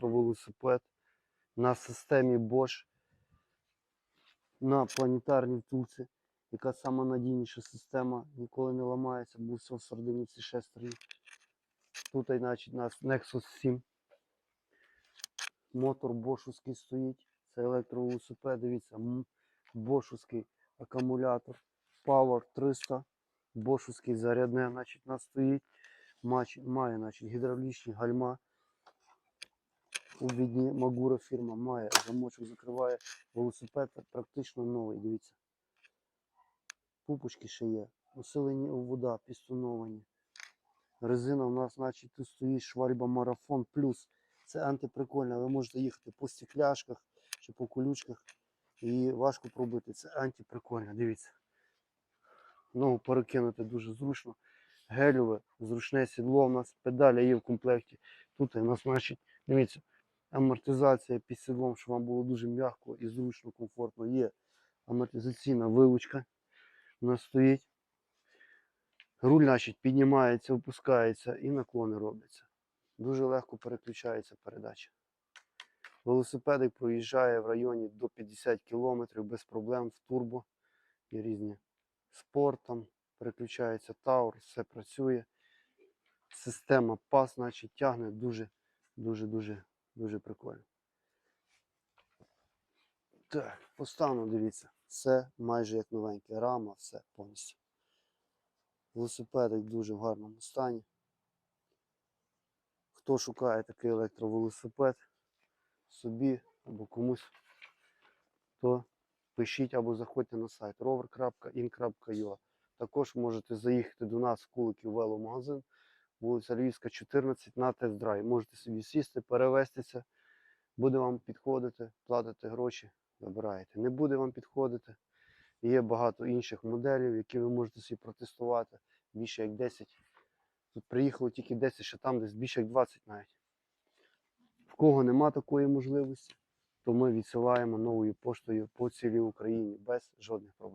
велосипед на системі Bosch на планетарній втулці, яка сама надійніша система, ніколи не ламається, був все в сардиниці 6 років. Тут, значить, у нас Nexus 7. Мотор бошовський стоїть. Це електровелосипед, дивіться, бошовський акумулятор. Power 300. Бошовський зарядне, значить, у нас стоїть. Має, значить, гідравлічні гальма. У відні Магура фірма має замочок, закриває велосипед практично новий, дивіться. Пупочки ще є. Усилені вода, пістоновані. Резина у нас, значить, тут стоїть швальба Марафон Плюс. Це антиприкольна. Ви можете їхати по стекляшках чи по колючках. І важко пробити. Це антиприкольно, дивіться. Ногу перекинути дуже зручно. Гелеве, зручне сідло у нас, педалі є в комплекті. Тут у нас, значить, дивіться, амортизація під сідлом, щоб вам було дуже м'яко і зручно, комфортно. Є амортизаційна вилучка. Нас стоїть. Руль, значить, піднімається, опускається і наклони робляться. Дуже легко переключається передача. Велосипедик проїжджає в районі до 50 км без проблем в турбо. Є різні спорт, там переключається Таур, все працює. Система пас, значить, тягне дуже, дуже, прикольно. Так, по стану дивіться, все майже як новеньке. Рама, все повністю. Велосипедик дуже в гарному стані. Хто шукає такий електровелосипед собі або комусь, то пишіть або заходьте на сайт rover.in.ua. Також можете заїхати до нас в Куликів веломагазин, вулиця Львівська, 14 на тест-драйв. Можете собі сісти, перевестися, буде вам підходити, платите гроші, вибираєте. Не буде вам підходити. Є багато інших моделів, які ви можете собі протестувати. Більше як 10. Тут приїхало тільки 10, ще там десь більше як 20 навіть. В кого нема такої можливості, то ми відсилаємо новою поштою по цілій Україні без жодних проблем.